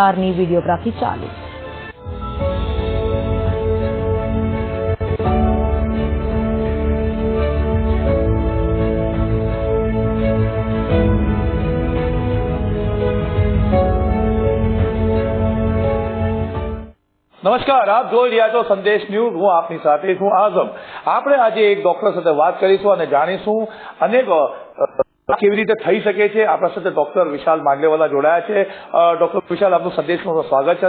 આરની videography ચાલુ. નમસ્કાર, આપ જોઈ રહ્યા છો સંદેશ ન્યૂઝ. હું આપની સાથે છું આઝમ. આપણે આજે એક ડોક્ટર સાથે વાત કરીશું અને જાણીશું અનેક કેવી રીતે થઈ શકે છે? આપણા સાથે ડોક્ટર વિશાલ માંગલેવાલા જોડાયા છે. ડોક્ટર વિશાલ, આપનું સંદેશમાં સ્વાગત છે.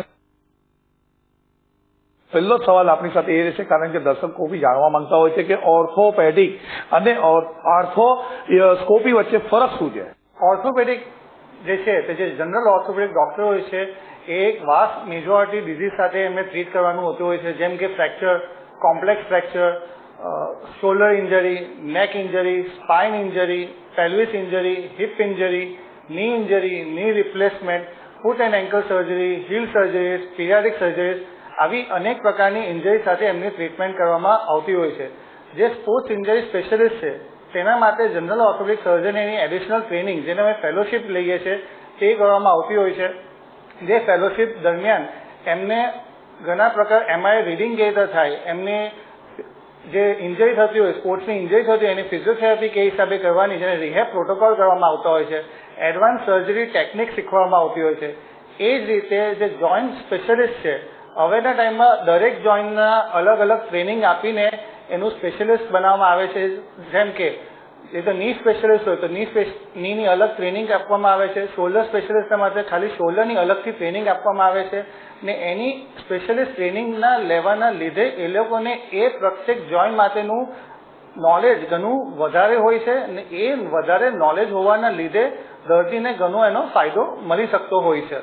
પહેલો સવાલ આપણી સાથે એ રહેશે, કારણ કે દર્શકો બી જાણવા માંગતા હોય છે કે ઓર્થોપેડિક અને આર્થોસ્કોપી વચ્ચે ફરક શું છે? ઓર્થોપેડિક જે છે તે જે જનરલ ઓર્થોપેડિક ડોક્ટર હોય છે, એ એક વાસ્ટ મેજોરિટી ડિઝીઝ સાથે એમને ટ્રીટ કરવાનું હોતું હોય છે, જેમ કે fracture, complex fracture shoulder injury neck injury spine injury pelvis injury hip injury knee injury knee replacement foot and ankle surgery heel surgeries periodic surgeries આવી અનેક પ્રકારની ઇન્જરી સાથે એમની ટ્રીટમેન્ટ કરવામાં આવતી હોય છે. જે સ્પોર્ટ્સ ઇન્જરી સ્પેશિયલિસ્ટ છે, તેના માટે જનરલ ઓર્થોપેડિક સર્જન એની એડિશનલ ટ્રેનિંગ જેને અમે ફેલોશિપ લઈએ છીએ, તે કરવામાં આવતી હોય છે. જે ફેલોશિપ દરમિયાન એમને ઘણા પ્રકાર એમઆઈ રીડિંગ ગેટર થાય, એમને જે ઇન્જરી થતી હોય સ્પોર્ટ્સની ઇન્જરી થતી હોય, એની ફિઝિયોથેરાપી કઈ હિસાબે કરવાની છે અને રિહેબ પ્રોટોકોલ કરવામાં આવતા હોય છે. એડવાન્સ સર્જરી ટેકનિક શીખવામાં આવતી હોય છે. એ જ રીતે જે જોઈન્ટ સ્પેશિયલિસ્ટ છે હવેના ટાઈમમાં દરેક જોઈન્ટના અલગ અલગ ટ્રેનિંગ આપીને એનું સ્પેશિયલિસ્ટ બનાવવામાં આવે છે. જેમ કે એ તો ની સ્પેશિયલિસ્ટ હોય તો ની નીની અલગ ટ્રેનિંગ આપવામાં આવે છે. શોલ્ડર સ્પેશિયલિસ્ટ માટે ખાલી શોલ્ડરની અલગથી ટ્રેનિંગ આપવામાં આવે છે. ને એની સ્પેશિયલિસ્ટ ટ્રેનિંગના લેવાના લીધે એ લોકોને એ પ્રત્યેક જોઈન્ટ માટેનું નોલેજ ઘણું વધારે હોય છે ને એ વધારે નોલેજ હોવાના લીધે દર્દીને ઘણો એનો ફાયદો મળી શકતો હોય છે.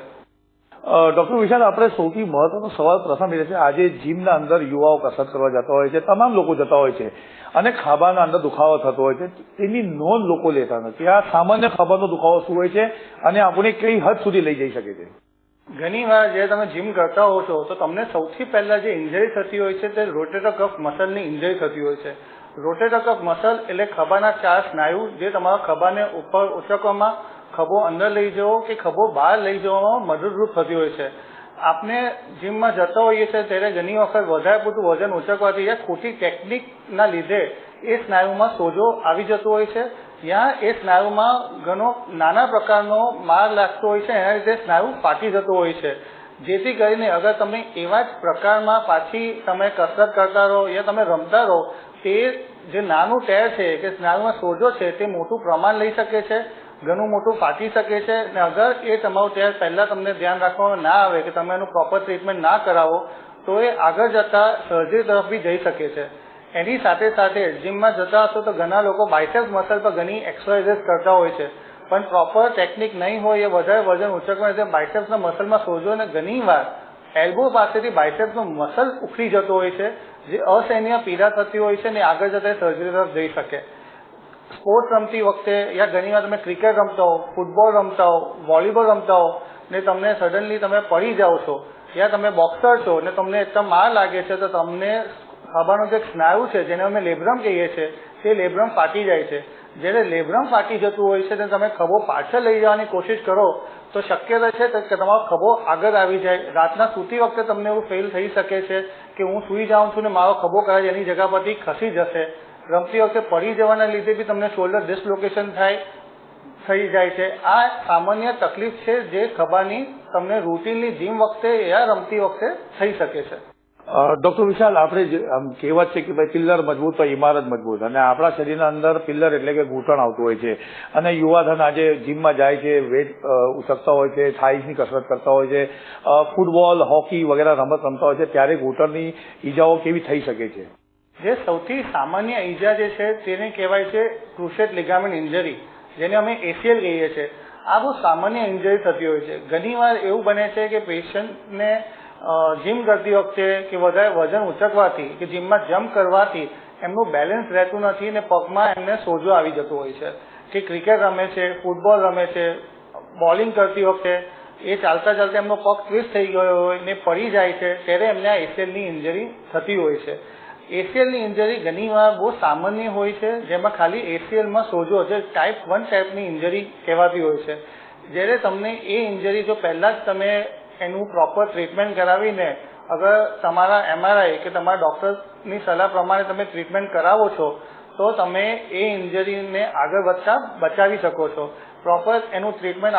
ડોક્ટર વિશાલ, આપણે સૌથી મહત્વનો સવાલ પ્રથમ એ છે આજે જીમના અંદર યુવાઓ કસરત કરવા જતા હોય છે, તમામ લોકો જતા હોય છે અને ખાબાના અંદર દુખાવો થતો હોય છે, તેની નોંધ લોકો લેતા નથી. આ સામાન્ય ખાબાનો દુખાવો શું હોય છે અને આપણે કઈ હદ સુધી લઈ જઈ શકે છે? ઘણી વાર જે તમે જીમ કરતા હો છો, તો તમને સૌથી પહેલા જે ઇન્જરી થતી હોય છે તે રોટેટર કફ મસલની ઇન્જરી થતી હોય છે. રોટેટર કફ મસલ એટલે ખભાના ચાર સ્નાયુ જે તમારા ખભાને ઉપર ઉચકવામાં ખભો અંદર લઈ જવો કે ખભો બહાર લઈ જવામાં મદદરૂપ થતી હોય છે. આપણે જીમમાં જતા હોઈએ છીએ ત્યારે ઘણી વખત વધારે પૂરતું વજન ઉચકવાથી યા ખોટી ટેકનિકના લીધે એ સ્નાયુમાં સોજો આવી જતો હોય છે. ત્યાં એ સ્નાયુમાં ઘણો નાના પ્રકારનો માર લાગતો હોય છે. એના લીધે સ્નાયુ ફાટી જતો હોય છે. જેથી કરીને અગર તમે એવા જ પ્રકારમાં પાછી તમે કસરત કરતા રહો યા તમે રમતા રહો, તે જે નાનું ટેર છે કે સ્નાયુમાં સોજો છે તે મોટું પ્રમાણ લઈ શકે છે. ઘણું મોટું ફાટી શકે છે ને અગર એ તમારું ટેર પહેલા તમને ધ્યાન રાખવામાં ના આવે કે તમે એનું પ્રોપર ટ્રીટમેન્ટ ના કરાવો, તો એ આગળ જતા સર્જરી તરફ બી જઈ શકે છે. એની સાથે સાથે જીમમાં જતા હશો તો ઘણા લોકો બાયસેપ્સ મસલ પર ઘણી એક્સરસાઇઝ કરતા હોય છે. પણ પ્રોપર ટેકનિક નહીં હોય એ વધારે વજન ઉચકવા એટલે બાયસેપ્સના મસલમાં સોજો અને ઘણી વાર એલ્બો પાસેથી બાયસેપ્સનો મસલ ઉખડી જતો હોય છે, જે અસહનીય પીડા થતી હોય છે ને આગળ જતા સર્જરી તરફ જઈ શકે. સ્પોર્ટ્સ રમતી વખતે યા ઘણી વાર તમે ક્રિકેટ રમતા હો, ફૂટબોલ રમતા હો, વોલીબોલ રમતા હો, ને તમને સડનલી તમે પડી જાઓ છો, યા તમે બોક્સર છો, ને તમને એકદમ માર લાગે છે, તો તમને ખભાનો જે સ્નાયુ છે, જેને અમે લેબ્રમ કહીએ છીએ તે લેબ્રમ ફાટી જાય છે. જ્યારે લેબ્રમ ફાટી જતું હોય છે તો તમે ખભો પાછળ લઈ જવાની કોશિશ કરો, તો શક્યતા છે કે તમારો ખભો આગળ આવી જાય. રાતના સૂતી વખતે તમને એવું ફેલ થઈ શકે છે કે હું સૂઈ જાઉં છું ને મારો ખભો કદાચ એની જગા પરથી ખસી જશે. રમતી વખતે પડી જવાના લીધે બી તમને શોલ્ડર ડિસલોકેશન થાય, થઈ જાય છે. આ સામાન્ય તકલીફ છે જે ખભાની તમને રૂટીનની જીમ વખતે યા રમતી વખતે થઈ શકે છે. ડોક્ટર વિશાલ, આપણે આમ કહેવત છે કે ભાઈ પિલ્લર મજબૂત તો ઇમારત મજબૂત. અને આપણા શરીરના અંદર પિલ્લર એટલે કે ઘૂંટણ આવતું હોય છે. અને યુવાધન આજે જીમમાં જાય છે વેટ ઉછકતા હોય છે થાઈસની કસરત કરતા હોય છે ફૂટબોલ હોકી વગેરે રમત રમતા હોય છે, ત્યારે ઘૂંટણની ઈજાઓ કેવી થઈ શકે છે? જે સૌથી સામાન્ય ઈજા જે છે તેને કહેવાય છે ક્રુશેટ લિગામેન્ટ ઇન્જરી, જેને અમે એસીએલ કહીએ છીએ. આ બહુ સામાન્ય ઇન્જરી થતી હોય છે. ઘણીવાર એવું બને છે કે પેશન્ટને જીમ કરતી વખતે કે વધારે વજન ઉચકવાથી કે જીમમાં જમ્પ કરવાથી એમનું બેલેન્સ રહેતું નથી ને પગમાં એમને સોજો આવી જતો હોય છે. કે ક્રિકેટ રમે છે, ફૂટબોલ રમે છે, બોલિંગ કરતી વખતે એ ચાલતા ચાલતા એમનો પગ ટ્વિસ્ટ થઈ ગયો હોય ને પડી જાય છે, ત્યારે એમને આ એસેલની ઇન્જરી થતી હોય છે. એસીએલની ઇન્જરી ઘણીવાર બહુ સામાન્ય હોય છે. જેમાં ખાલી એસીએલમાં સોજો જે ટાઈપ વન ટાઈપની ઇન્જરી કહેવાતી હોય છે. જ્યારે તમને એ ઇન્જરી જો પહેલા જ તમે એનું પ્રોપર ટ્રીટમેન્ટ કરાવીને અગર તમારા એમઆરઆઈ કે તમારા ડૉક્ટરની સલાહ પ્રમાણે તમે ટ્રીટમેન્ટ કરાવો છો, તો તમે એ ઇન્જરીને આગળ વધતા બચાવી શકો છો. પ્રોપર એનું ટ્રીટમેન્ટ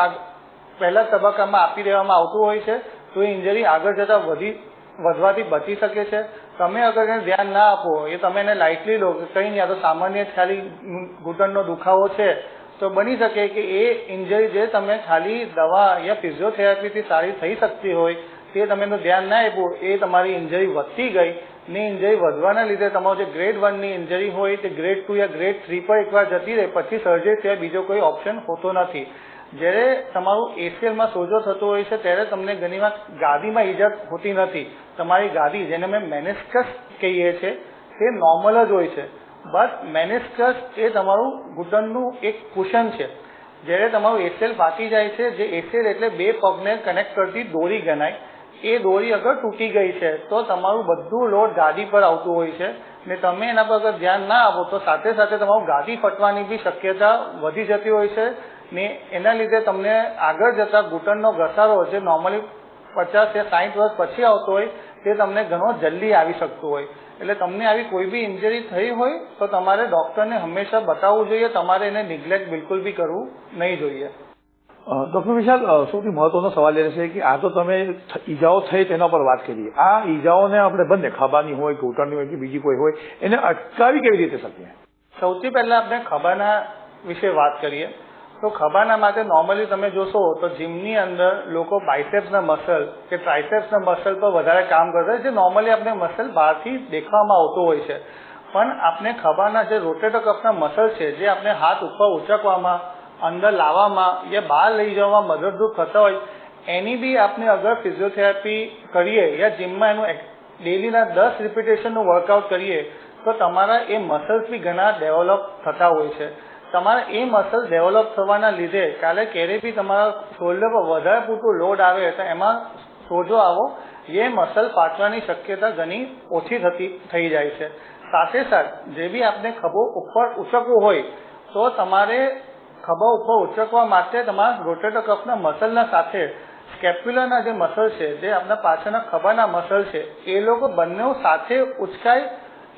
પહેલા તબક્કામાં આપી દેવામાં આવતું હોય છે. તો એ ઇન્જરી આગળ જતાં વધી, વધવાથી બચી શકે છે. તમે અગર એને ધ્યાન ના આપો, એ તમે એને લાઇટલી લો, કે કંઈ નહીં, આ તો સામાન્ય ખાલી ઘૂંટણનો દુખાવો છે, તો બની શકે કે એ ઇન્જરી જે તમે ખાલી દવા યા ફિઝિયોથેરાપીથી સારી થઈ શકતી હોય, તે તમે એનું ધ્યાન ના આપ્યું એ તમારી ઇન્જરી વધતી ગઈ, ને ઇન્જરી વધવાના લીધે તમારો જે ગ્રેડ વનની ઇન્જરી હોય, તે ગ્રેડ ટુ યા ગ્રેડ થ્રી પર એકવાર જતી રહે, પછી સર્જરી સિવાય બીજો કોઈ ઓપ્શન હોતો નથી. જ્યારે તમારું એસીએલમાં સોજો થતો હોય છે, ત્યારે તમને ઘણીવાર ગાદીમાં ઈજા હોતી નથી. તમારી ગાદી, જેને અમે મેનેસ્કસ કહીએ છીએ, તે નોર્મલ જ હોય છે. બટ મેનેસ્કસ એ તમારું ઘૂંટણનું એક કુશન છે. જ્યારે તમારું એસીએલ ફાટી જાય છે, જે એસીએલ એટલે બે પગને કનેક્ટ કરતી દોરી ગણાય, એ દોરી અગર તૂટી ગઈ છે, તો તમારું બધું લોડ ગાદી પર આવતું હોય છે. ને તમે એના પર અગર ધ્યાન ના આપો, તો સાથે સાથે તમારું ગાદી ફટવાની બી શક્યતા વધી જતી હોય છે. ને એના લીધે તમને આગળ જતા ઘૂંટણનો ઘસારો જે નોર્મલી પચાસ કે સાઠ વર્ષ પછી આવતો હોય તે તમને ઘણો જલ્દી આવી શકતું હોય. એટલે તમને આવી કોઈ બી ઇન્જરી થઈ હોય તો તમારે ડોક્ટરને હંમેશા બતાવવું જોઈએ. તમારે એને નિગ્લેક્ટ બિલકુલ બી કરવું નહીં જોઈએ. ડોક્ટર વિશાલ સૌથી મહત્વનો સવાલ એ રહેશે કે આ તો તમે ઈજાઓ થઈ તેના પર વાત કરીએ આ ઈજાઓને આપણે બંને ખાબાની હોય ઘૂંટણની હોય કે બીજી કોઈ હોય એને અટકાવી કેવી રીતે શકીએ? સૌથી પહેલા આપણે ખભાના વિશે વાત કરીએ. તો ખભાના માટે નોર્મલી તમે જોશો તો જીમની અંદર લોકો બાઇસેપ્સના મસલ કે ટ્રાઇસેપ્સના મસલ પર વધારે કામ કરતા હોય જે નોર્મલી આપણે મસલ બહારથી દેખવામાં આવતો હોય છે. પણ આપણે ખભાના જે રોટેટર કફના મસલ છે, જે આપણે હાથ ઉપર ઉચકવામાં, અંદર લાવવામાં યા બહાર લઈ જવામાં મદદરૂપ થતા હોય, એની બી આપણે અગર ફિઝિયોથેરાપી કરીએ યા જીમમાં એનું ડેલીના દસ રિપીટેશનનું વર્કઆઉટ કરીએ, તો તમારા એ મસલ્સ બી ઘણા ડેવલપ થતા હોય છે. તમારા એ મસલ ડેવલપ થવાના લીધે કાલે ક્યારે બી તમારા શોલ્ડર પર વધારે પૂરતું લોડ આવે તો એમાં સોજો આવો. એ મસલ પાટવાની શક્યતા ઘણી ઓછી થતી, થઈ જાય છે. સાથે સાથ જે બી આપણે ખભો ઉપર ઉચકવું હોય, તો તમારે ખભા ઉપર ઉચકવા માટે તમારા રોટેટર કફના મસલના સાથે સ્કેપ્યુલરના જે મસલ છે, જે આપણા પાછળના ખભાના મસલ છે, એ લોકો બંને સાથે ઉચકાય,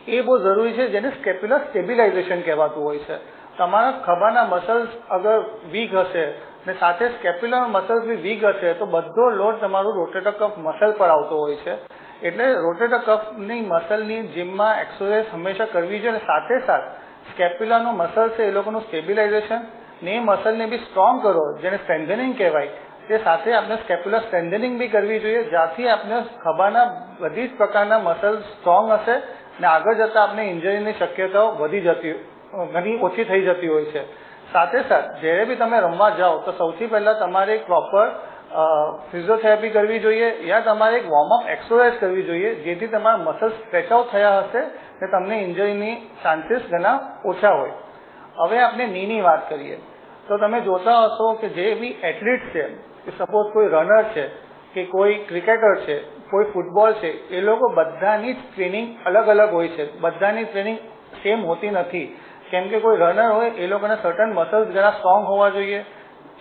એ બહુ જરૂરી છે જેને સ્કેપ્યુલર સ્ટેબિલાઇઝેશન કહેવાતું હોય છે. તમારા ખભાના મસલ્સ અગર વીક હશે ને સાથે સ્કેપ્યુલર મસલ્સ બી વીક હશે, તો બધો લોડ તમારું રોટેટર કફ મસલ પર આવતો હોય છે. એટલે રોટેટર કફની મસલની જીમમાં એક્સરસાઇઝ હંમેશા કરવી જોઈએ અને સાથે સાથ સ્કેપ્યુલાનો મસલ છે એ લોકોનું સ્ટેબિલાઇઝેશન ને એ મસલને બી સ્ટ્રોંગ કરો, જેને સ્ટ્રેન્થનિંગ કહેવાય. તે સાથે આપણે સ્કેપ્યુલર સ્ટ્રેન્થનિંગ બી કરવી જોઈએ, જ્યાંથી આપણે ખભાના બધી જ પ્રકારના મસલ સ્ટ્રોંગ હશે ને આગળ જતાં આપણે ઇન્જરીની શક્યતાઓ વધી જતી ઘણી ઓછી થઈ જતી હોય છે. સાથે સાથ, જ્યારે બી તમે રમવા જાઓ, તો સૌથી પહેલાં તમારે પ્રોપર ફિઝિયોથેરાપી કરવી જોઈએ યા તમારે એક વોર્મઅપ એક્સરસાઇઝ કરવી જોઈએ, જેથી તમારા મસલ સ્ટ્રેચ આઉટ થયા હશે ને તમને ઇન્જરીની ચાન્સીસ ઘણા ઓછા હોય. હવે આપણે નીની વાત કરીએ. તો તમે જોતા હશો કે જે બી એથ્લીટ છે, કે સપોઝ કોઈ રનર છે, કે કોઈ ક્રિકેટર છે, કોઈ ફૂટબોલ છે, એ લોકો બધાની જ ટ્રેનિંગ અલગ અલગ હોય છે. બધાની ટ્રેનિંગ સેમ હોતી નથી. કેમ કે કોઈ રનર હોય, એ લોકોના સર્ટન મસલ્સ ઘણા સ્ટ્રોંગ હોવા જોઈએ.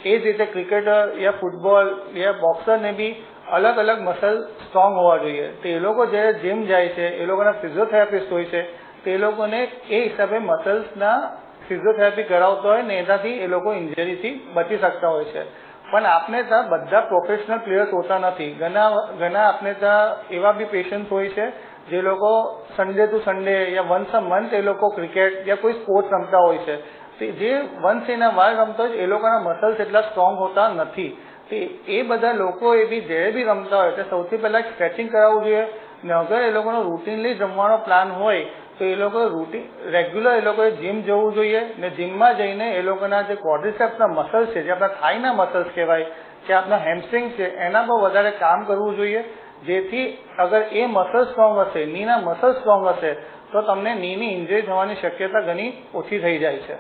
એ જ રીતે ક્રિકેટર યા ફૂટબોલ યા બોક્સરને બી અલગ અલગ મસલ સ્ટ્રોંગ હોવા જોઈએ. તો એ લોકો જ્યારે જીમ જાય છે, એ લોકોના ફિઝિયોથેરાપિસ્ટ હોય છે, તે લોકોને એ હિસાબે મસલ્સના ફિઝિયોથેરાપી કરાવતો હોય ને એનાથી એ લોકો ઇન્જરીથી બચી શકતા હોય છે. પણ આપણે ત્યાં બધા પ્રોફેશનલ પ્લેયર્સ હોતા નથી. ઘણા ઘણા આપણે ત્યાં એવા બી પેશન્ટ હોય છે જે લોકો સન્ડે ટુ સન્ડે યા વન્સ અ મંથ એ લોકો ક્રિકેટ યા કોઈ સ્પોર્ટ્સ રમતા હોય છે. તે જે વન્સ એના વાર રમતો હોય એ લોકોના મસલ્સ એટલા સ્ટ્રોંગ હોતા નથી. તે એ બધા લોકો એ બી જ્યારે બી રમતા હોય એટલે સૌથી પહેલાં સ્ટ્રેચિંગ કરાવવું જોઈએ. ને અગર એ લોકોનો રૂટીનલી જમવાનો પ્લાન હોય, તો એ લોકો રૂટીન રેગ્યુલર એ લોકોએ જીમ જવું જોઈએ. ને જીમમાં જઈને એ લોકોના જે ક્વોડ્રિસેપ્સના મસલ્સ છે, જે આપણા થાઈના મસલ્સ કહેવાય કે આપણા હેમસ્ટ્રિંગ છે, એના પર વધારે કામ કરવું જોઈએ. જેથી અગર એ મસલ સ્ટ્રોંગ હશે નીના મસલ સ્ટ્રોંગ હશે તો તમને નીની ઇન્જરી થવાની શક્યતા ઘણી ઓછી થઈ જાય છે.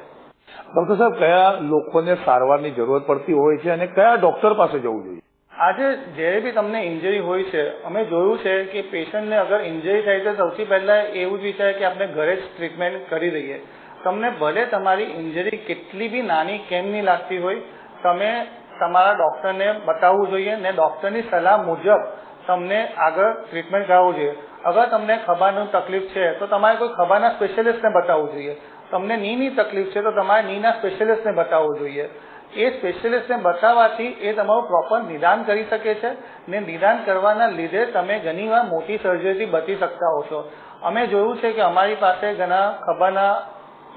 ડોક્ટર સાહેબ કયા લોકોને સારવારની જરૂરત પડતી હોય છે અને કયા ડોક્ટર પાસે જવું જોઈએ? આજે જ્યારે બી તમને ઇન્જરી હોય છે અમે જોયું છે કે પેશન્ટને અગર ઇન્જરી થાય તો સૌથી પહેલા એવું જ વિચારે કે આપણે ઘરે જ ટ્રીટમેન્ટ કરી દઈએ. તમને ભલે તમારી ઇન્જરી કેટલી બી નાની કેમ નહીં લાગતી હોય તમે તમારા ડોક્ટરને બતાવવું જોઈએ ને ડોક્ટરની સલાહ મુજબ તમને આગળ ટ્રીટમેન્ટ કરાવવું જોઈએ. અગર તમને ખભાનું તકલીફ છે, તો તમારે કોઈ ખભાના સ્પેશિયલિસ્ટને બતાવવું જોઈએ. તમને નીની તકલીફ છે, તો તમારે નીના સ્પેશિયલિસ્ટને બતાવવું જોઈએ. એ સ્પેશિયલિસ્ટને બતાવવાથી એ તમારું પ્રોપર નિદાન કરી શકે છે ને નિદાન કરવાના લીધે તમે ઘણીવાર મોટી સર્જરીથી બચી શકતા હો છો. અમે જોયું છે કે અમારી પાસે ઘણા ખભાના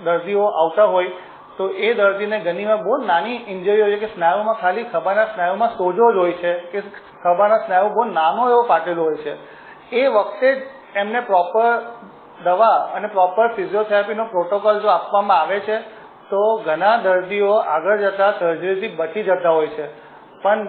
દર્દીઓ આવતા હોય તો એ દર્દીને ઘણીવાર બહુ નાની ઇન્જરી હોય છે કે સ્નાયુમાં ખાલી ખભાના સ્નાયુમાં સોજો જ હોય છે કે ખભાના સ્નાયુ બહુ નાનો એવો ફાટેલો હોય છે. એ વખતે જ એમને પ્રોપર દવા અને પ્રોપર ફિઝિયોથેરાપીનો પ્રોટોકોલ જો આપવામાં આવે છે, તો ઘણા દર્દીઓ આગળ જતા સર્જરીથી બચી જતા હોય છે. પણ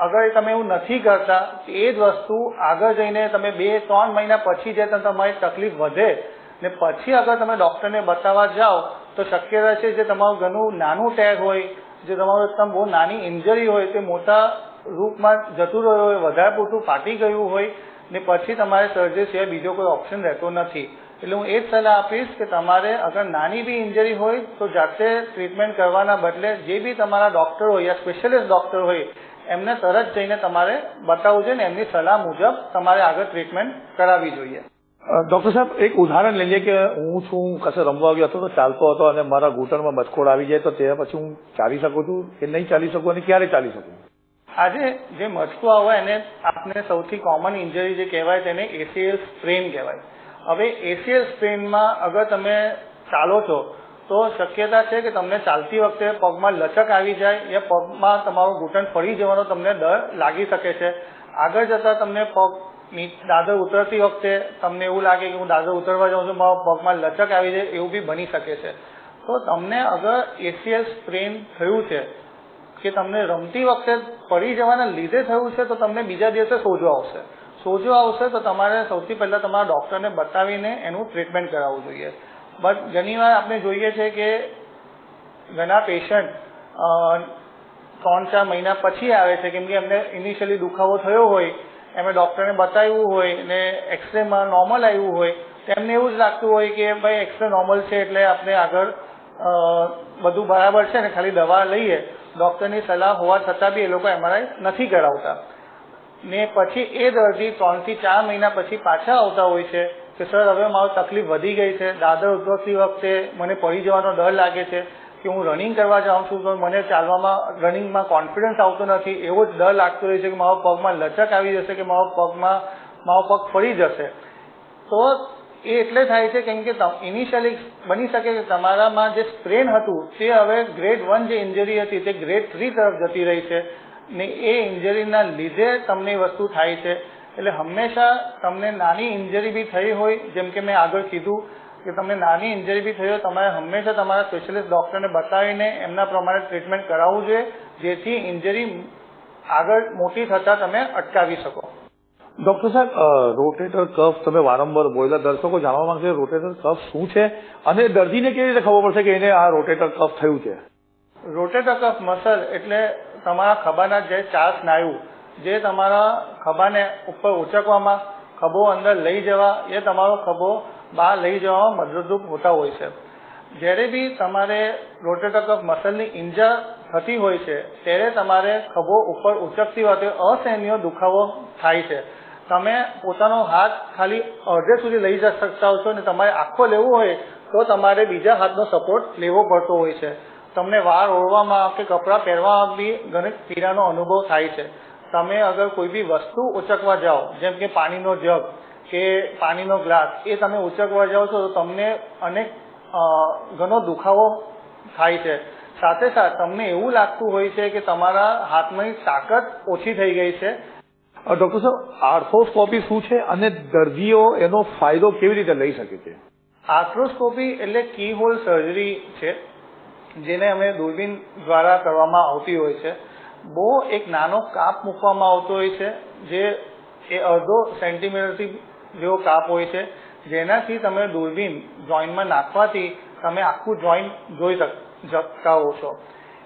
અગર તમે એવું નથી કરતા એ જ વસ્તુ આગળ જઈને તમે બે, ત્રણ મહિના પછી જે તમારી તકલીફ વધે ને પછી અગર તમે ડોક્ટરને બતાવવા જાઓ તો શક્યતા છે જે તમારું ઘણું નાનું ટેગ હોય, જે તમારું એકદમ બહુ નાની ઇન્જરી હોય, તે મોટા રૂપમાં જતું રહ્યું હોય, વધારે પૂરતું ફાટી ગયું હોય, ને પછી તમારે સર્જરી સિવાય બીજો કોઈ ઓપ્શન રહેતો નથી. એટલે હું એ જ સલાહ આપીશ કે તમારે અગર નાની બી ઇન્જરી હોય, તો જાતે ટ્રીટમેન્ટ કરવાના બદલે જે બી તમારા ડોક્ટર હોય યા સ્પેશિયલિસ્ટ ડોક્ટર હોય, એમને તરત જઈને તમારે બતાવવું જોઈએ ને એમની સલાહ મુજબ તમારે આગળ ટ્રીટમેન્ટ કરાવવી જોઈએ. ડોક્ટર સાહેબ, એક ઉદાહરણ લઈ લઈએ કે હું છું કશે રમવા ગયો હતો તો ચાલતો હતો અને મારા ઘૂંટણમાં બચકોડ આવી જાય તો તે પછી હું ચાલી શકું છું કે નહીં ચાલી શકું અને ક્યારે ચાલી શકું? આજે જે મચકો આવે એને આપણે સૌથી કોમન ઇન્જરી જે કહેવાય તેને એસીએલ સ્પ્રેન કહેવાય. હવે એસીએલ સ્પ્રેનમાં અગર તમે ચાલો છો, તો શક્યતા છે કે તમને ચાલતી વખતે પગમાં લચક આવી જાય યા પગમાં તમારું ઘૂંટણ ફરી જવાનો તમને ડર લાગી શકે છે. આગળ જતા તમને પગ દાદર ઉતરતી વખતે તમને એવું લાગે કે હું દાદર ઉતરવા જાઉં છું, મારા પગમાં લચક આવી જાય, એવું બી બની શકે છે. તો તમને અગર એસીએલ સ્પ્રેન થયું છે, કે તમને રમતી વખતે પડી જવાના લીધે થયું છે, તો તમને બીજા દિવસે સોજો આવશે. સોજો આવશે તો તમારે સૌથી પહેલાં તમારા ડોક્ટરને બતાવીને એનું ટ્રીટમેન્ટ કરાવવું જોઈએ. બટ ઘણીવાર આપણે જોઈએ છે કે ઘણા પેશન્ટ ત્રણ ચાર મહિના પછી આવે છે, કેમ કે એમને ઇનિશિયલી દુખાવો થયો હોય એમને ડોક્ટરને બતાવ્યું હોય ને એક્સરેમાં નોર્મલ આવ્યું હોય તેમને એવું જ લાગતું હોય કે ભાઈ એક્સરે નોર્મલ છે એટલે આપણે આગળ બધું બરાબર છે ને ખાલી દવા લઈએ. ડોક્ટરની સલાહ હોવા છતાં બી એ લોકો એમઆરઆઈ નથી કરાવતા. ને પછી એ દર્દી ત્રણથી ચાર મહિના પછી પાછા આવતા હોય છે કે, સર, હવે મારું તકલીફ વધી ગઈ છે. દાદર ઉદ્ભવતી વખતે મને પડી જવાનો ડર લાગે છે. કે હું રનિંગ કરવા જાઉં છું, તો મને ચાલવામાં રનિંગમાં કોન્ફિડન્સ આવતો નથી. એવો જ ડર લાગતો રહે છે કે મારા પગમાં લચક આવી જશે, કે મારો પગમાં, મારો પગ ફરી જશે. તો એ એટલે થાય છે કેમ કે ઇનિશિયલી બની શકે કે તમારામાં જે સ્પ્રેન હતું, તે હવે ગ્રેડ વન જે ઇન્જરી હતી, તે ગ્રેડ થ્રી તરફ જતી રહી છે. ને એ ઇન્જરીના લીધે તમને વસ્તુ થાય છે. એટલે હંમેશા તમને નાની ઇન્જરી બી થઈ હોય, જેમ કે મેં આગળ કીધું કે તમને નાની ઇન્જરી બી થયો તમારે હંમેશા તમારા સ્પેશિયલિસ્ટ ડોક્ટરને બતાવીને એમના પ્રમાણે ટ્રીટમેન્ટ કરાવવું જોઈએ જેથી ઇન્જરી આગળ મોટી થતા તમે અટકાવી શકો. ડોક્ટર સાહેબ રોટેટર કફ તમે વારંવાર બોલ્યા દર્શકો જાણવા માંગશે રોટેટર કફ શું છે? અને દર્દીને કેવી રીતે ખબર પડશે કે એને આ રોટેટર કફ થયું છે? રોટેટર કફ મસલ એટલે તમારા ખભાના જે ચાર સ્નાયુ જે તમારા ખભાને ઉપર ઉચકવામાં ખભો અંદર લઈ જવા એ તમારો ખભો બહાર લઈ જવામાં મદદરૂપ હોતા હોય છે. જ્યારે બી તમારે રોટેટર કફ મસલની ઇન્જર થતી હોય છે, ત્યારે તમારે ખભો ઉપર ઉચકતી વખતે અસહનીય દુખાવો થાય છે. તમે પોતાનો હાથ ખાલી અડધે સુધી લઈ જઈ શકતા હો છો અને તમારે આખો લેવો હોય તો તમારે બીજા હાથનો સપોર્ટ લેવો પડતો હોય છે. તમને વાળ ઓળવામાં કે કપડાં પહેરવામાં બી ઘણી પીડાનો અનુભવ થાય છે. તમે અગર કોઈ બી વસ્તુ ઉચકવા જાઓ, જેમ કે પાણીનો જગ કે પાણીનો ગ્લાસ એ તમે ઉચકવા જાઓ છો તો તમને અનેક ઘણો દુખાવો થાય છે. સાથે સાથે તમને એવું લાગતું હોય છે કે તમારા હાથની તાકાત ઓછી થઈ ગઈ છે. ડોક્ટર સાહેબ આર્થોસ્કોપી શું છે અને દર્દીઓ એનો ફાયદો કેવી રીતે લઈ શકે છે? આર્થ્રોસ્કોપી એટલે કી હોલ સર્જરી છે જેને અમે દૂરબીન દ્વારા કરવામાં આવતી હોય છે. બહુ એક નાનો કાપ મૂકવામાં આવતો હોય છે જે એ અડધો સેન્ટીમીટરથી જેવો કાપ હોય છે, જેનાથી તમે દૂરબીન જોઈન્ટમાં નાખવાથી તમે આખું જોઈન્ટ જોઈ શકતા હો છો.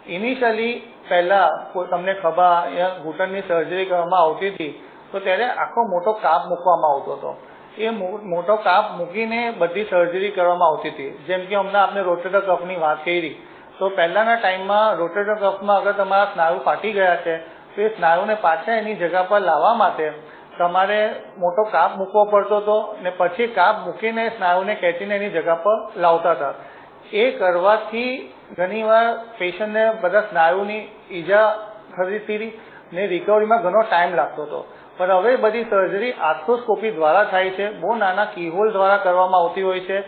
ઇનિશિયલી પહેલા તમને ખભા યા ઘૂંટણની સર્જરી કરવામાં આવતી હતી, તો ત્યારે આખો મોટો કાપ મૂકવામાં આવતો હતો. એ મોટો કાપ મૂકીને બધી સર્જરી કરવામાં આવતી હતી. જેમ કે હમણાં આપણે રોટેટર કફની વાત કરી, તો પહેલાના ટાઈમમાં રોટેટર કફમાં અગર તમારા સ્નાયુ ફાટી ગયા છે, તો એ સ્નાયુને પાછા એની જગા પર લાવવા માટે તમારે મોટો કાપ મૂકવો પડતો હતો ને પછી કાપ મૂકીને સ્નાયુને ખેંચીને એની જગા પર લાવતા હતા. એ કરવાથી ઘણીવાર પેશન્ટને બધા સ્નાયુની ઈજા થતી હતી ને રિકવરીમાં ઘણો ટાઈમ લાગતો હતો. પણ હવે બધી સર્જરી આર્થ્રોસ્કોપી દ્વારા થાય છે. બહુ નાના કીહોલ દ્વારા કરવામાં આવતી હોય છે.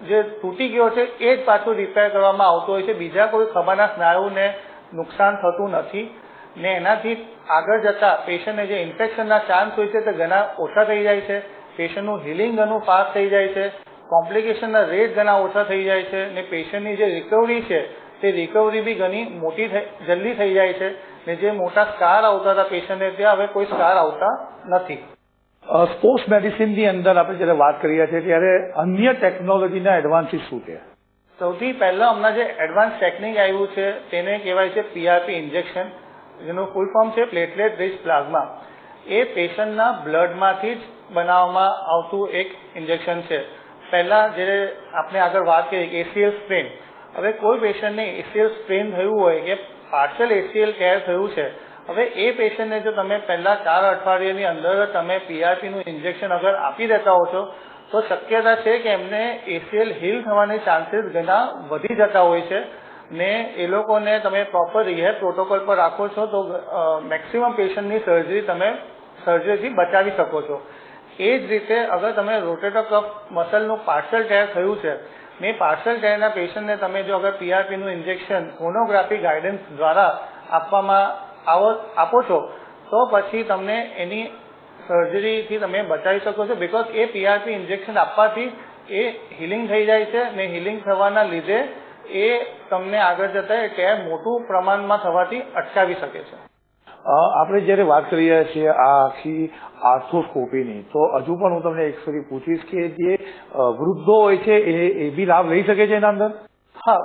જે તૂટી ગયો છે એ જ પાછું રિપેર કરવામાં આવતું હોય છે. બીજા કોઈ ખભાના સ્નાયુને નુકસાન થતું નથી. ને એનાથી આગળ જતા પેશન્ટને જે ઇન્ફેક્શનના ચાન્સ હોય છે તે ઘણા ઓછા થઈ જાય છે. પેશન્ટનું હિલિંગ ઘણું ફાસ્ટ થઈ જાય છે. કોમ્પ્લિકેશનના રેટ ઘણા ઓછા થઈ જાય છે ને પેશન્ટની જે રિકવરી છે તે રિકવરી બી ઘણી મોટી થઈ જલ્દી થઈ જાય છે ને જે મોટા સ્કાર આવતા હતા પેશન્ટને ત્યાં હવે કોઈ સ્કાર આવતા નથી. સ્પોર્ટ્સ મેડિસિનની અંદર આપણે જ્યારે વાત કરીએ છીએ ત્યારે અન્ય ટેકનોલોજીના એડવાન્સીસ શું છે? સૌથી પહેલા હમણાં જે એડવાન્સ ટેકનિક આવ્યું છે તેને કહેવાય છે પીઆરપી ઇન્જેક્શન જેનું ફૂલ ફોર્મ છે પ્લેટલેટ રિચ પ્લાઝમા એ પેશન્ટના બ્લડમાંથી જ બનાવવામાં આવતું એક ઇન્જેક્શન છે. પહેલાં જ્યારે આપણે આગળ વાત કરી એસીએલ સ્પ્રેન હવે કોઈ પેશન્ટને એસીએલ સ્પ્રેન થયું હોય, કે પાર્શિયલ એસીએલ કેર થયું છે, હવે એ પેશન્ટને જો તમે પહેલા ચાર અઠવાડિયાની અંદર તમે પીઆરપીનું ઇન્જેક્શન અગર આપી દેતા હો છો, તો શક્યતા છે કે એમને એસીએલ હીલ થવાની ચાન્સીસ ઘણા વધી જતા હોય છે. ને એ લોકોને તમે પ્રોપર રિહેબ પ્રોટોકોલ પર રાખો છો, તો મેક્સિમમ પેશન્ટની સર્જરી તમે સર્જરીથી બચાવી શકો છો. એ જ રીતે અગર તમે રોટેટર કફ મસલનું પાર્શલ ટેર થયું છે, ને પાર્શલ ટેરના પેશન્ટને તમે જો અગર પીઆરપીનું ઇન્જેક્શન સોનોગ્રાફી ગાઈડન્સ દ્વારા આપવામાં આવો, આપો છો, તો પછી તમને એની સર્જરીથી તમે બચાવી શકો છો. બિકોઝ એ પીઆરપી ઇન્જેક્શન આપવાથી એ હિલિંગ થઈ જાય છે ને હિલિંગ થવાના લીધે એ તમને આગળ જતા ટેર મોટું પ્રમાણમાં થવાથી અટકાવી શકે છે. આપણે જ્યારે વાત કરી રહ્યા છીએ આ આખી આર્થોસ્કોપીની તો હજુ પણ હું તમને એક ફરી પૂછીશ કે જે વૃદ્ધો હોય છે એ એ બી લાભ લઈ શકે છે એના અંદર? હા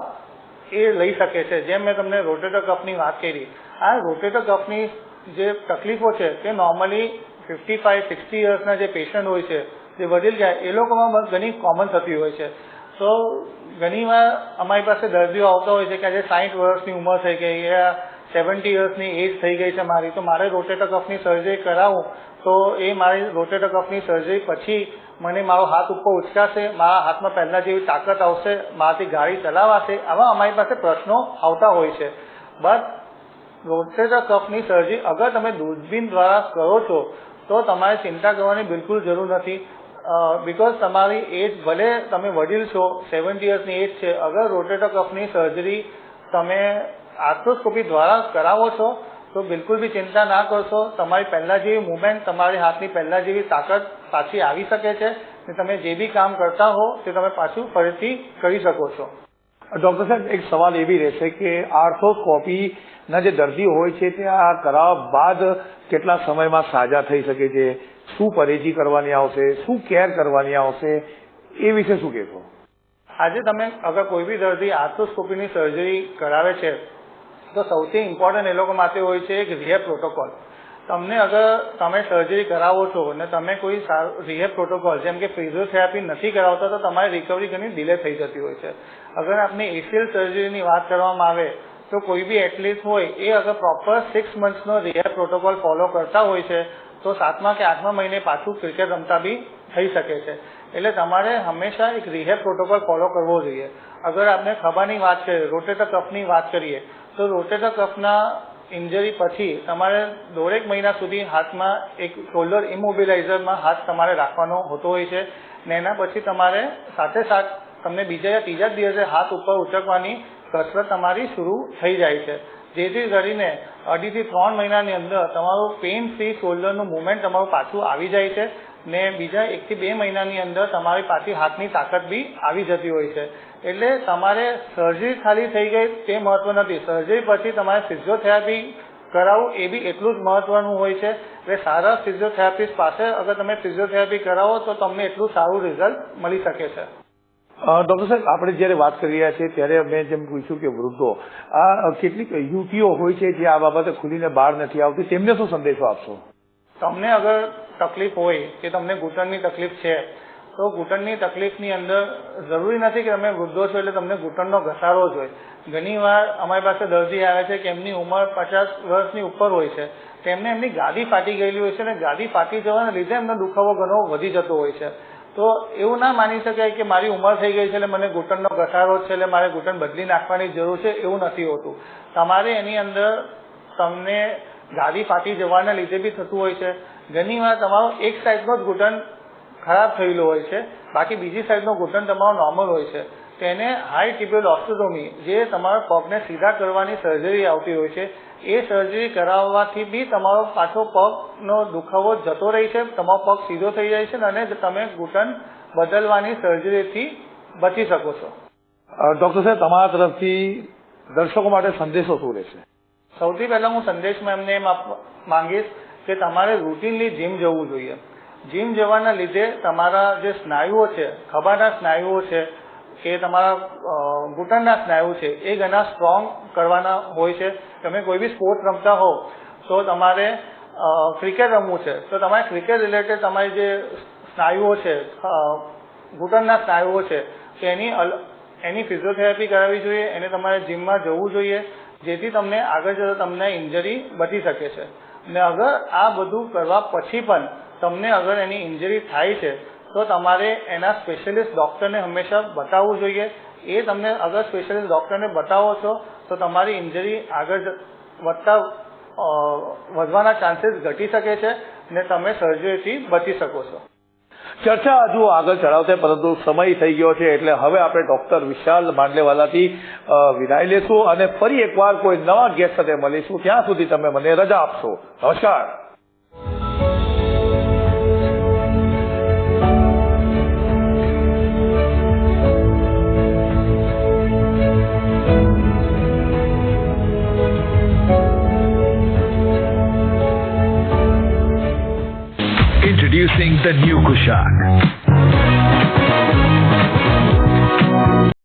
એ લઈ શકે છે. જેમ મેં તમને રોટેટર કપની વાત કરી આ રોટેટર કપની જે તકલીફો છે તે નોર્મલી ફિફ્ટી ફાઈવ સિક્સટી યર્સના જે પેશન્ટ હોય છે જે વડીલ જાય એ લોકોમાં ઘણી કોમન થતી હોય છે. તો ઘણીવાર અમારી પાસે દર્દીઓ આવતા હોય છે કે આજે સાઠ વર્ષની ઉંમર થઈ ગઈ યા સેવન્ટી યર્સની એજ થઈ ગઈ છે મારી, તો મારે રોટેટર કફની સર્જરી કરાવું. તો એ મારી રોટેટર કફની સર્જરી પછી મને મારો હાથ ઉપર ઉચકાશે, મારા હાથમાં પહેલા જેવી તાકાત આવશે, મારાથી ગાડી ચલાવાશે, આવા અમારી પાસે પ્રશ્નો આવતા હોય છે. બટ રોટેટર કફની સર્જરી અગર તમે દૂરબીન દ્વારા કરો છો, તો તમારે ચિંતા કરવાની બિલકુલ જરૂર નથી. બીકોઝ તમારી એજ ભલે તમે વડીલ છો સેવન્ટી યર્સની એજ છે, અગર રોટેટર કફની સર્જરી તમે આર્થ્રોસ્કોપી દ્વારા કરાવો છો, તો બિલકુલ બી ચિંતા ના કરશો. તમારી પહેલાં જેવી મુવમેન્ટ તમારી હાથની પહેલાં જેવી તાકાત પાછી આવી શકે છે, ને તમે જે બી કામ કરતા હો તે તમે પાછું ફરીથી કરી શકો છો. ડોક્ટર સાહેબ, એક સવાલ એવી રહેશે કે આર્થોસ્કોપી ના જે દર્દીઓ હોય છે, તે આ કરાવવા બાદ કેટલા સમયમાં સાજા થઈ શકે છે? શું પરેજી કરવાની આવશે? શું કેર કરવાની આવશે? એ વિશે શું કહેશો? આજે તમે અગર કોઈ બી દર્દી આર્થોસ્કોપીની સર્જરી કરાવે છે, તો સૌથી ઇમ્પોર્ટન્ટ એ લોકો માટે હોય છે એક રિહેબ પ્રોટોકોલ તમને અગર તમે સર્જરી કરાવો છો અને તમે કોઈ રિહેબ પ્રોટોકોલ જેમ કે ફિઝિયોથેરાપી નથી કરાવતા, તો તમારી રિકવરી ઘણી ડિલે થઈ જતી હોય છે. અગર આપણે એસીએલ સર્જરીની વાત કરવામાં આવે, તો કોઈ બી એટલીસ્ટ હોય, એ અગર પ્રોપર સિક્સ મંથ્સનો રિહેબ પ્રોટોકોલ ફોલો કરતા હોય છે, તો સાતમા કે આઠમા મહિને પાછું ક્રિકેટ રમતા બી થઈ શકે છે. એટલે તમારે હંમેશા એક રિહેબ પ્રોટોકોલ ફોલો કરવો જોઈએ. અગર આપણે ખભાની વાત કરીએ રોટેટર કફની વાત કરીએ, તો રોટેટર કફના ઇન્જરી પછી તમારે દોઢેક મહિના સુધી હાથમાં એક શોલ્ડર ઇમોબિલાઇઝરમાં હાથ તમારે રાખવાનો હોતો હોય છે ને એના પછી તમારે સાથે સાથ તમને બીજા યા ત્રીજા દિવસે હાથ ઉપર ઉચકવાની કસરત તમારી શરૂ થઈ જાય છે. જેથી કરીને અઢીથી ત્રણ મહિનાની અંદર તમારું પેઇન ફ્રી શોલ્ડરનું મુવમેન્ટ તમારું પાછું આવી જાય છે. ને બીજા એકથી બે મહિનાની અંદર તમારી પાછી હાથની તાકાત બી આવી જતી હોય છે. એટલે તમારે સર્જરી ખાલી થઈ ગઈ તે મહત્વ નથી. સર્જરી પછી તમારે ફિઝિયોથેરાપી કરાવવું એ બી એટલું જ મહત્વનું હોય છે. એટલે સારા ફિઝિયોથેરાપિસ્ટ પાસે અગર તમે ફિઝિયોથેરાપી કરાવો તો તમને એટલું સારું રિઝલ્ટ મળી શકે છે. ડોક્ટર સાહેબ, આપણે જયારે વાત કરી રહ્યા છીએ ત્યારે મેં જેમ પૂછ્યું કે વૃદ્ધો, આ કેટલીક યુવતીઓ હોય છે જે આ બાબતે ખુલીને બહાર નથી આવતી, તેમને શું સંદેશો આપશો? તમને અગર તકલીફ હોય કે તમને ઘૂંટણની તકલીફ છે, તો ઘૂંટણની તકલીફની અંદર જરૂરી નથી કે તમે વૃદ્ધો છો એટલે તમને ઘૂંટણનો ઘસારો જ હોય. ઘણી વાર અમારી પાસે દર્દી આવે છે કે એમની ઉંમર પચાસ વર્ષની ઉપર હોય છે. તેમને એમની ગાદી ફાટી ગયેલી હોય છે અને ગાદી ફાટી જવાના લીધે એમનો દુખાવો ઘણો વધી જતો હોય છે. તો એવું ના માની શકાય કે મારી ઉંમર થઈ ગઈ છે એટલે મને ઘૂંટણનો ઘસારો છે એટલે મારે ઘૂંટણ બદલી નાખવાની જરૂર છે, એવું નથી હોતું. તમારે એની અંદર તમને ગાદી ફાટી જવાના લીધે બી થતું હોય છે. ઘણી વાર તમારો એક સાઈડનો જ ઘૂંટણ ખરાબ થયેલો હોય છે. બાકી બીજી સાઈડનો ઘૂંટણ તમારો નોર્મલ હોય છે. તેને હાઈ ટિબ્યુલ ઓસ્ટોટોમી જે તમારા પગને સીધા કરવાની સર્જરી આવતી હોય છે, એ સર્જરી કરાવવાથી બી તમારો પાછો પગનો દુખાવો જતો રહે છે, તમારો પગ સીધો થઈ જાય છે અને તમે ઘૂંટણ બદલવાની સર્જરીથી બચી શકો છો. ડોક્ટર સાહેબ, તમારા તરફથી દર્શકો માટે સંદેશો શું રહેશે? સૌથી પહેલા હું સંદેશમાં એમને એમ આપવા માંગીશ કે તમારે રૂટીનલી જીમ જવું જોઈએ. જીમ જવાના લીધે તમારા જે સ્નાયુઓ છે, ખભાના સ્નાયુઓ છે, કે તમારા ઘૂંટણના સ્નાયુ છે, એ ઘણા સ્ટ્રોંગ કરવાના હોય છે. તમે કોઈ બી સ્પોર્ટ રમતા હો તો તમારે ક્રિકેટ રમવું છે. તો તમારે ક્રિકેટ રિલેટેડ તમારી જે સ્નાયુઓ છે ઘૂંટણના સ્નાયુઓ છે, તો એની એની ફિઝિયોથેરાપી કરાવવી જોઈએ. એને તમારે જીમમાં જવું જોઈએ. જેથી તમને આગળ જતા તમને ઇન્જરી બચી શકે છે. ને અગર આ બધું કરવા પછી પણ તમને અગર એની ઇન્જરી થાય છે, તો તમારે એના સ્પેશિયલિસ્ટ ડૉક્ટરને હંમેશા બતાવવું જોઈએ. એ તમને અગર સ્પેશિયલિસ્ટ ડોક્ટરને બતાવો છો, તો તમારી ઇન્જરી આગળ વધતા વધવાના ચાન્સીસ ઘટી શકે છે ને તમે સર્જરીથી બચી શકો છો. ચર્ચા હજુ આગળ ચડાવશે પરંતુ સમય થઈ ગયો છે એટલે હવે આપણે ડોક્ટર વિશાલ માંડલેવાલાથી વિદાય લેશું અને ફરી એકવાર કોઈ નવા ગેસ્ટ સાથે મળીશું. ત્યાં સુધી તમે મને રજા આપશો. નમસ્કાર. The new Kushak.